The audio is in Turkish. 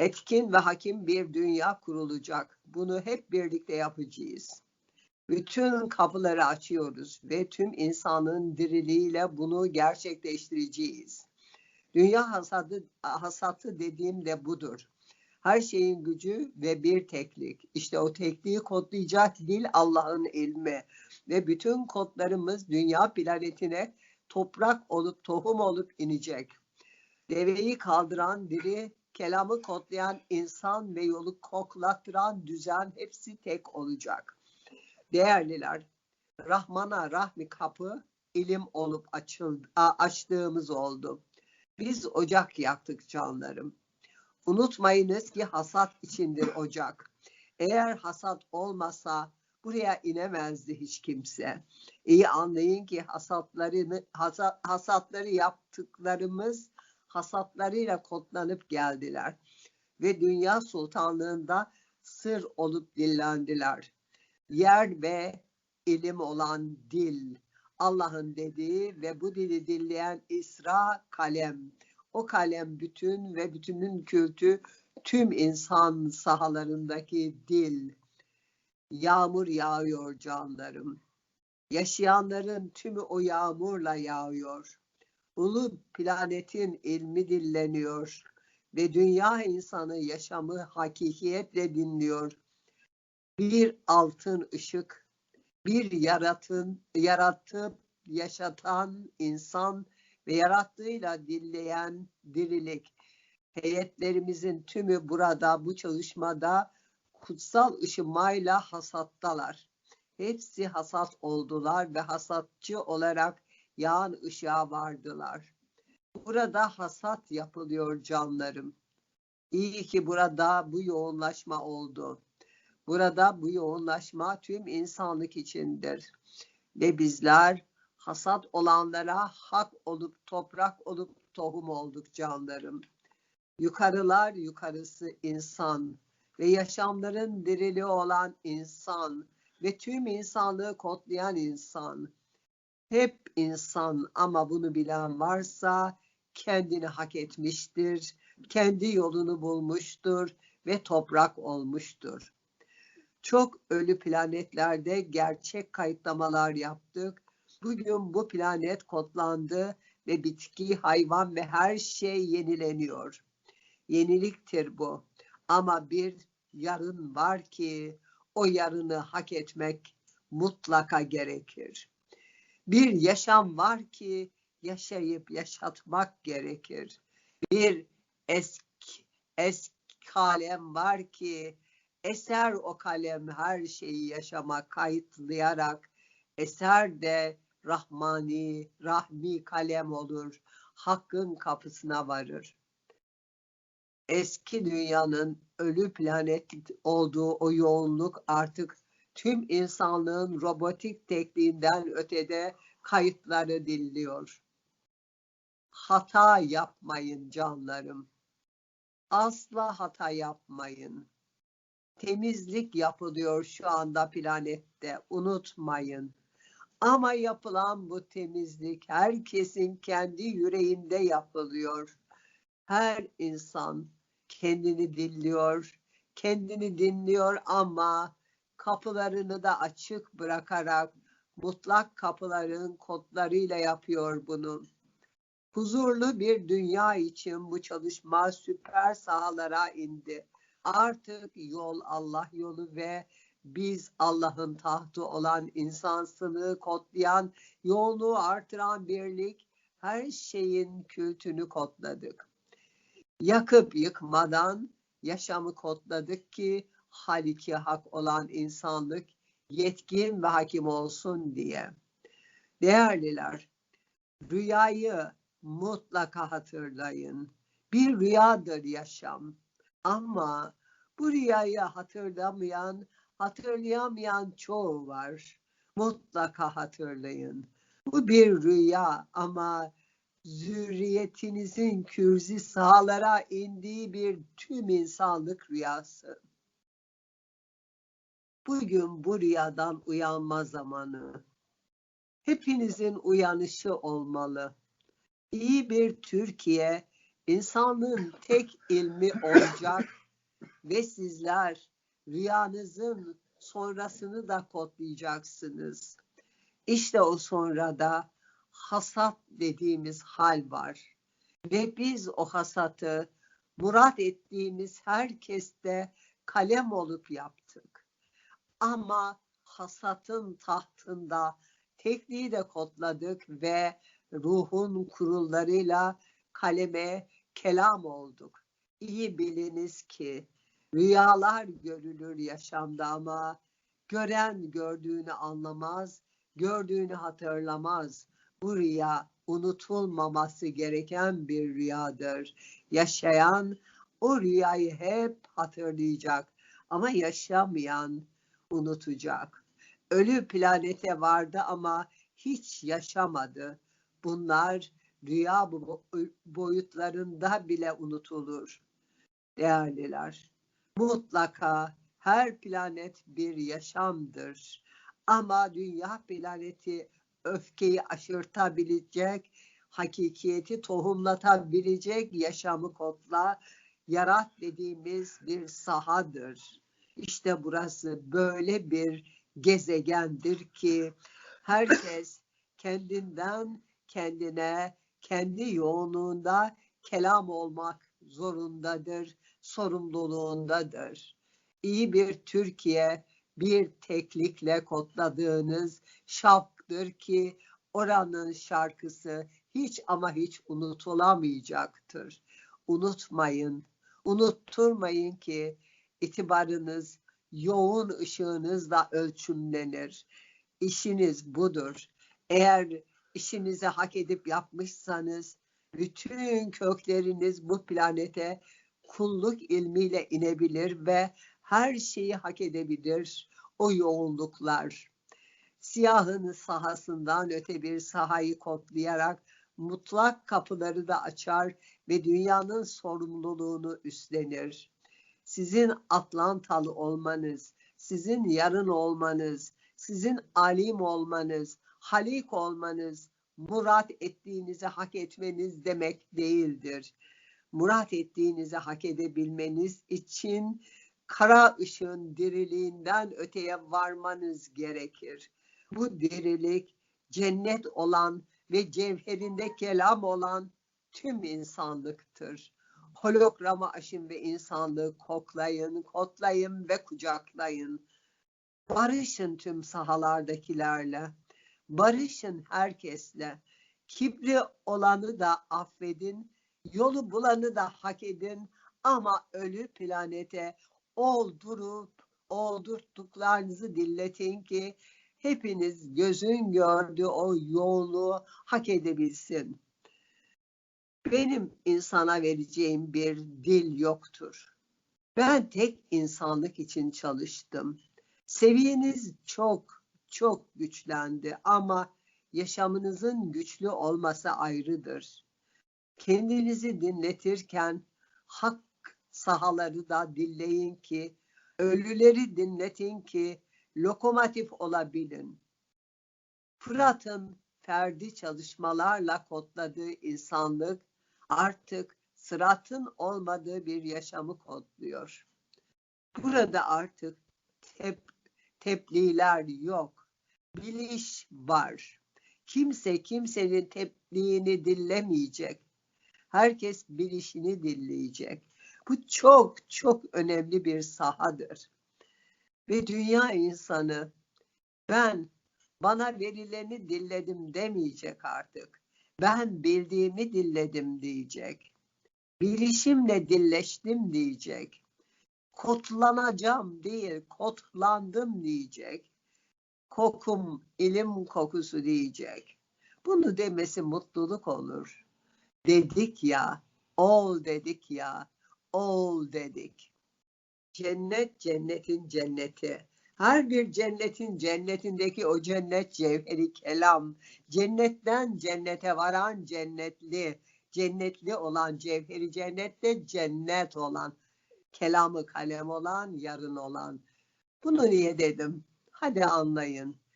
Etkin ve hakim bir dünya kurulacak. Bunu hep birlikte yapacağız. Bütün kapıları açıyoruz ve tüm insanın diriliğiyle bunu gerçekleştireceğiz. Dünya hasadı, hasatı dediğim de budur. Her şeyin gücü ve bir teklik. İşte o tekliği kodlayacak dil Allah'ın ilmi. Ve bütün kodlarımız dünya planetine toprak olup tohum olup inecek. Deveyi kaldıran diri, kelamı kodlayan insan ve yolu koklattıran düzen hepsi tek olacak. Değerliler, Rahman'a rahmi kapı ilim olup açıldı, açtığımız oldu. Biz ocak yaktık canlarım. Unutmayınız ki hasat içindir ocak. Eğer hasat olmasa buraya inemezdi hiç kimse. İyi anlayın ki hasatlarını hasa- hasatları yaptıklarımız hasatlarıyla kodlanıp geldiler ve dünya sultanlığında sır olup dillendiler. Yer ve ilim olan dil Allah'ın dediği ve bu dili dinleyen İsra kalem. O kalem bütün ve bütünün kültü tüm insan sahalarındaki dil. Yağmur yağıyor canlarım. Yaşayanların tümü o yağmurla yağıyor. Ulu planetin ilmi dilleniyor ve dünya insanı yaşamı hakikiyetle dinliyor. Bir altın ışık, bir yaratın, yaratıp yaşatan insan ve yarattığıyla dilleyen dirilik. Heyetlerimizin tümü burada bu çalışmada kutsal ışımayla hasattalar. Hepsi hasat oldular ve hasatçı olarak yağan ışığa vardılar. Burada hasat yapılıyor canlarım. İyi ki burada bu yoğunlaşma oldu. Burada bu yoğunlaşma tüm insanlık içindir. Ve bizler hasat olanlara hak olup toprak olup tohum olduk canlarım. Yukarılar yukarısı insan ve yaşamların dirili olan insan ve tüm insanlığı kodlayan insan. Hep insan ama bunu bilen varsa kendini hak etmiştir, kendi yolunu bulmuştur ve toprak olmuştur. Çok ölü planetlerde gerçek kayıtlamalar yaptık. Bugün bu planet kodlandı ve bitki, hayvan ve her şey yenileniyor. Yeniliktir bu. Ama bir yarın var ki o yarını hak etmek mutlaka gerekir. Bir yaşam var ki yaşayıp yaşatmak gerekir. Bir eski, eski kalem var ki eser o kalem her şeyi yaşama kayıtlayarak eser de rahmani, rahmi kalem olur. Hakkın kapısına varır. Eski dünyanın ölü planet olduğu o yoğunluk artık tüm insanlığın robotik tekniğinden ötede kayıtları dinliyor. Hata yapmayın canlarım. Asla hata yapmayın. Temizlik yapılıyor şu anda planette. Unutmayın. Ama yapılan bu temizlik herkesin kendi yüreğinde yapılıyor. Her insan kendini dinliyor, kendini dinliyor ama kapılarını da açık bırakarak mutlak kapıların kodlarıyla yapıyor bunu. Huzurlu bir dünya için bu çalışma süper sahalara indi. Artık yol Allah yolu ve biz Allah'ın tahtı olan insansılığı kodlayan, yoğunluğu artıran birlik her şeyin kültünü kodladık. Yakıp yıkmadan yaşamı kodladık ki haliki hak olan insanlık yetkin ve hakim olsun diye. Değerliler, rüyayı mutlaka hatırlayın. Bir rüyadır yaşam. Ama bu rüyayı hatırlamayan, hatırlayamayan çoğu var. Mutlaka hatırlayın. Bu bir rüya ama zürriyetinizin kürzi sahalara indiği bir tüm insanlık rüyası. Bugün bu rüyadan uyanma zamanı. Hepinizin uyanışı olmalı. İyi bir Türkiye, insanlığın tek ilmi olacak ve sizler rüyanızın sonrasını da kodlayacaksınız. İşte o sonrada hasat dediğimiz hal var. Ve biz o hasatı murat ettiğimiz herkeste kalem olup yaptık. Ama hasatın tahtında tekniği de kodladık ve ruhun kurullarıyla kaleme kelam olduk. İyi biliniz ki rüyalar görülür yaşamda ama gören gördüğünü anlamaz, gördüğünü hatırlamaz. Bu rüya unutulmaması gereken bir rüyadır. Yaşayan o rüyayı hep hatırlayacak ama yaşamayan unutacak. Ölü planete vardı ama hiç yaşamadı. Bunlar rüya boyutlarında bile unutulur. Değerliler, mutlaka her planet bir yaşamdır. Ama dünya planeti öfkeyi aşırtabilecek, hakikiyeti tohumlatabilecek yaşamı kodla yarat dediğimiz bir sahadır. İşte burası böyle bir gezegendir ki herkes kendinden kendine, kendi yoğunluğunda kelam olmak zorundadır, sorumluluğundadır. İyi bir Türkiye bir teklikle kodladığınız şapktır ki oranın şarkısı hiç ama hiç unutulamayacaktır. Unutmayın, unutturmayın ki itibarınız yoğun ışığınızla ölçümlenir. İşiniz budur. Eğer işinizi hak edip yapmışsanız bütün kökleriniz bu planete kulluk ilmiyle inebilir ve her şeyi hak edebilir o yoğunluklar. Siyahın sahasından öte bir sahayı kodlayarak mutlak kapıları da açar ve dünyanın sorumluluğunu üstlenir. Sizin Atlantalı olmanız, sizin yarın olmanız, sizin alim olmanız, halik olmanız, murat ettiğinizi hak etmeniz demek değildir. Murat ettiğinizi hak edebilmeniz için kara ışığın diriliğinden öteye varmanız gerekir. Bu dirilik cennet olan ve cevherinde kelam olan tüm insanlıktır. Holograma aşın ve insanlığı koklayın, kotlayın ve kucaklayın. Barışın tüm sahalardakilerle, barışın herkesle. Kibri olanı da affedin, yolu bulanı da hak edin ama ölü planete oldurup oldurttuklarınızı dilletin ki hepiniz gözün gördüğü o yoğunluğu hak edebilsin. Benim insana vereceğim bir dil yoktur. Ben tek insanlık için çalıştım. Seviyeniz çok çok güçlendi ama yaşamınızın güçlü olması ayrıdır. Kendinizi dinletirken hak sahaları da dinleyin ki, ölüleri dinletin ki lokomotif olabilin. Fırat'ın ferdi çalışmalarla kodladığı insanlık artık sıratın olmadığı bir yaşamı kodluyor. Burada artık tep, tebliğler yok. Biliş var. Kimse kimsenin tebliğini dinlemeyecek. Herkes bilişini dinleyecek. Bu çok çok önemli bir sahadır. Ve dünya insanı ben bana verileni dilledim demeyecek artık. Ben bildiğimi dilledim diyecek. Bilişimle dilleştim diyecek. Kotlanacağım değil, kotlandım diyecek. Kokum, ilim kokusu diyecek. Bunu demesi mutluluk olur. Dedik ya, ol dedik ya, ol dedik. Cennet cennetin cenneti. Her bir cennetin cennetindeki o cennet cevheri kelam. Cennetten cennete varan cennetli. Cennetli olan cevheri cennette cennet olan. Kelamı kalem olan yarın olan. Bunu niye dedim? Hadi anlayın.